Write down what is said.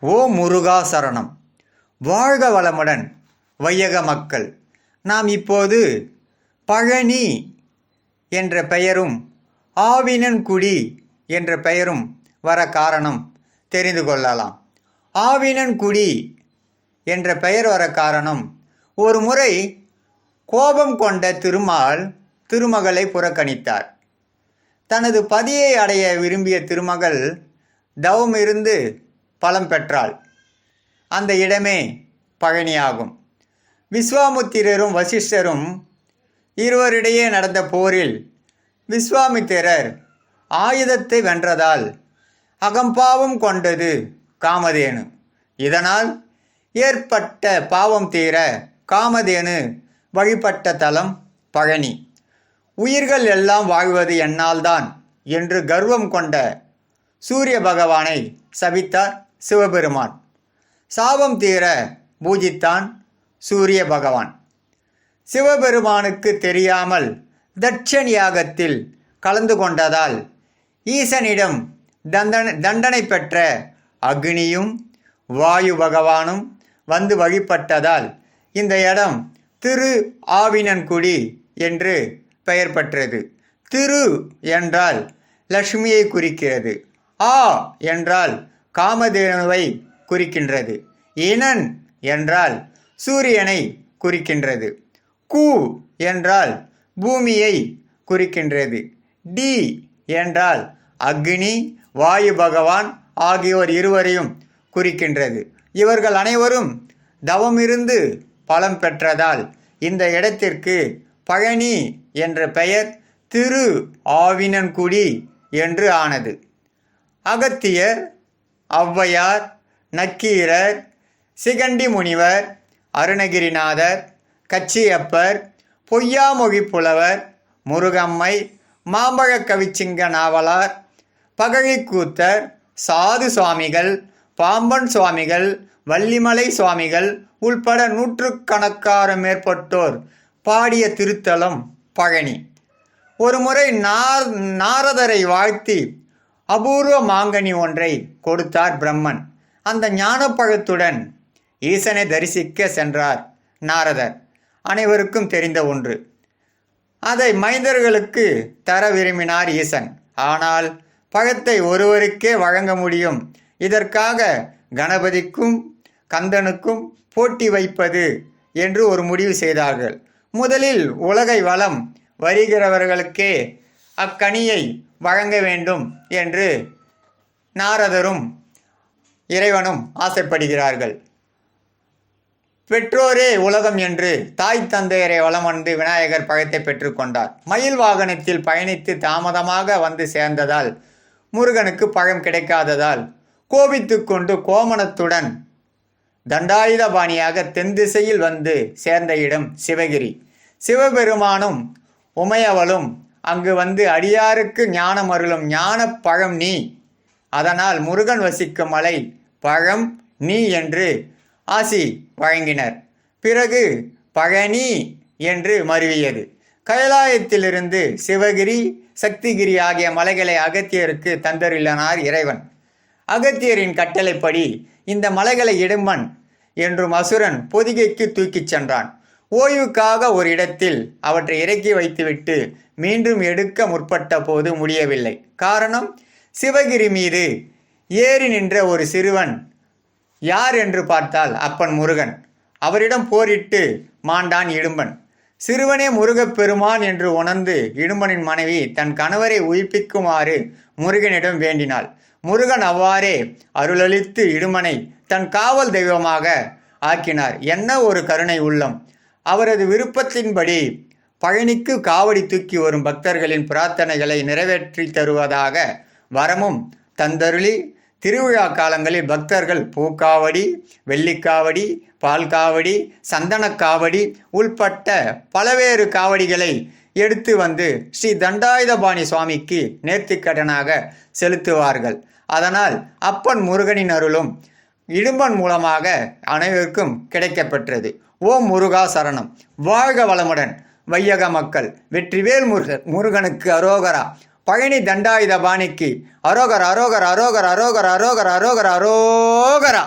ஓ முருகா சரணம். வாழ்க வளமுடன் வையக மக்கள். நாம் இப்போது பழனி என்ற பெயரும் ஆவினன்குடி என்ற பெயரும் வர காரணம் தெரிந்து கொள்ளலாம். ஆவினன்குடி என்ற பெயர் வர காரணம் ஒரு முறை கோபம் கொண்ட திருமால் திருமகளை புறக்கணித்தார். தனது பதியை அடைய விரும்பிய திருமகள் தவம் இருந்து பலம் பெற்றாள். அந்த இடமே பழனியாகும். விஸ்வாமுத்திரரும் வசிஷ்டரும் இருவரிடையே நடந்த போரில் விஸ்வாமித்திரர் ஆயுதத்தை வென்றதால் அகம்பாவம் கொண்டது காமதேனு. இதனால் ஏற்பட்ட பாவம் தீர காமதேனு வழிபட்ட தலம் பழனி. உயிர்கள் எல்லாம் வாழ்வது என்னால்தான் என்று கர்வம் கொண்ட சூரிய பகவானை சபித்தார் சிவபெருமான். சாபம் தீர பூஜித்தான் சூரிய பகவான். சிவபெருமானுக்கு தெரியாமல் தட்சன் யாகத்தில் கலந்து கொண்டதால் ஈசனிடம் தண்டனை தண்டனை பெற்ற அக்னியும் வாயு பகவானும் வந்து வழிபட்டதால் இந்த இடம் திரு ஆவினன்குடி என்று பெயர் பெற்றது. திரு என்றால் லக்ஷ்மியை குறிக்கிறது. ஆ என்றால் காமதேனுவை குறிக்கின்றது. இனன் என்றால் சூரியனை குறிக்கின்றது. கு என்றால் பூமியை குறிக்கின்றது. டி என்றால் அக்னி வாயு பகவான் ஆகியோர் இருவரையும் குறிக்கின்றது. இவர்கள் அனைவரும் தவமிருந்து பலம் பெற்றதால் இந்த இடத்திற்கு பழனி என்ற பெயர் திரு ஆவினன்குடி என்று ஆனது. அகத்தியர் ஔவையார் நக்கீரர் சிகண்டி முனிவர் அருணகிரிநாதர் கச்சியப்பர் பொய்யாமொழி புலவர் முருகம்மை மாம்பழக்கவிச்சிங்க நாவலார் பகழிக்கூத்தர் சாது சுவாமிகள் பாம்பன் சுவாமிகள் வள்ளிமலை சுவாமிகள் உள்பட நூற்றுக்கணக்கான மேற்பட்டோர் பாடிய திருத்தலம் பழனி. ஒருமுறை நார் நாரதரை வாழ்த்தி அபூர்வ மாங்கனி ஒன்றை கொடுத்தார் பிரம்மன். அந்த ஞானப்பழத்துடன் ஈசனை தரிசிக்க சென்றார் நாரதர். அனைவருக்கும் தெரிந்த ஒன்று. அதை மைந்தர்களுக்கு தர விரும்பினார் ஈசன். ஆனால் பழத்தை ஒருவருக்கே வழங்க முடியும். இதற்காக கணபதிக்கும் கந்தனுக்கும் போட்டி வைப்பது என்று ஒரு முடிவு செய்தார்கள். முதலில் உலகை வளம் வருகிறவர்களுக்கே அக்கனியை வழங்க வேண்டும் என்று நாரதரும் இறைவனும் ஆசைப்படுகிறார்கள். பெற்றோரே உலகம் என்று தாய் தந்தையரை வளம் வந்து விநாயகர் பழத்தை பெற்றுக்கொண்டார் மயில் வாகனத்தில் பயணித்து தாமதமாக வந்து சேர்ந்ததால் முருகனுக்கு பழம் கிடைக்காததால் கோபித்துக்கொண்டு கோமணத்துடன் தண்டாயுதபாணியாக தென் திசையில் வந்து சேர்ந்த இடம் சிவகிரி. சிவபெருமானும் உமையவளும் அங்கு வந்து அடியாருக்கு ஞானம் அருளும் ஞான பழம் நீ. அதனால் முருகன் வசிக்கும் மலை பழம் நீ என்று ஆசி வழங்கினர். பிறகு பழனி என்று மருவியது. கைலாயத்திலிருந்து சிவகிரி சக்திகிரி ஆகிய மலைகளை அகத்தியருக்கு தந்தருளினார் இறைவன். அகத்தியரின் கட்டளைப்படி இந்த மலைகளை இடும்பன் என்றும் அசுரன் பொதிகைக்கு தூக்கிச் சென்றான். ஓய்வுக்காக ஒரு இடத்தில் அவற்றை இறக்கி வைத்துவிட்டு மீண்டும் எடுக்க முற்பட்ட போது முடியவில்லை. காரணம் சிவகிரி மீது ஏறி நின்ற ஒரு சிறுவன் யார் என்று பார்த்தால் அப்பன் முருகன். அவரிடம் போரிட்டு மாண்டான் இடும்பன். சிறுவனே முருகப் பெருமான் என்று உணர்ந்து இடும்பனின் மனைவி தன் கணவரை உயிர்ப்பிக்குமாறு முருகனிடம் வேண்டினாள். முருகன் அவ்வாறே அருளளித்து இடுமனை தன் காவல் தெய்வமாக ஆக்கினார். என்ன ஒரு கருணை உள்ளம். அவரது விருப்பத்தின்படி பழனிக்கு காவடி தூக்கி வரும் பக்தர்களின் பிரார்த்தனைகளை நிறைவேற்றி தருவதாக வரமும் தந்தருளி திருவிழா காலங்களில் பக்தர்கள் பூக்காவடி வெள்ளிக்காவடி பால்காவடி சந்தனக்காவடி உள்பட்ட பலவேறு காவடிகளை எடுத்து வந்து ஸ்ரீ தண்டாயுதபாணி சுவாமிக்கு நேர்த்திக்கடனாக செலுத்துவார்கள். அதனால் அப்பன் முருகனின் அருளும் இடும்பன் மூலமாக அனைவருக்கும் கிடைக்கப்பெற்றது. ஓம் முருகா சரணம். வாழ்க வளமுடன். வையக மக்கள். வெற்றிவேல் முருகன் முருகனுக்கு அரோகரா. பழனி தண்டாயுத பாணிக்கு அரோகர் அரோகர் அரோகர் அரோகர் அரோகர் அரோகர் அரோகரா.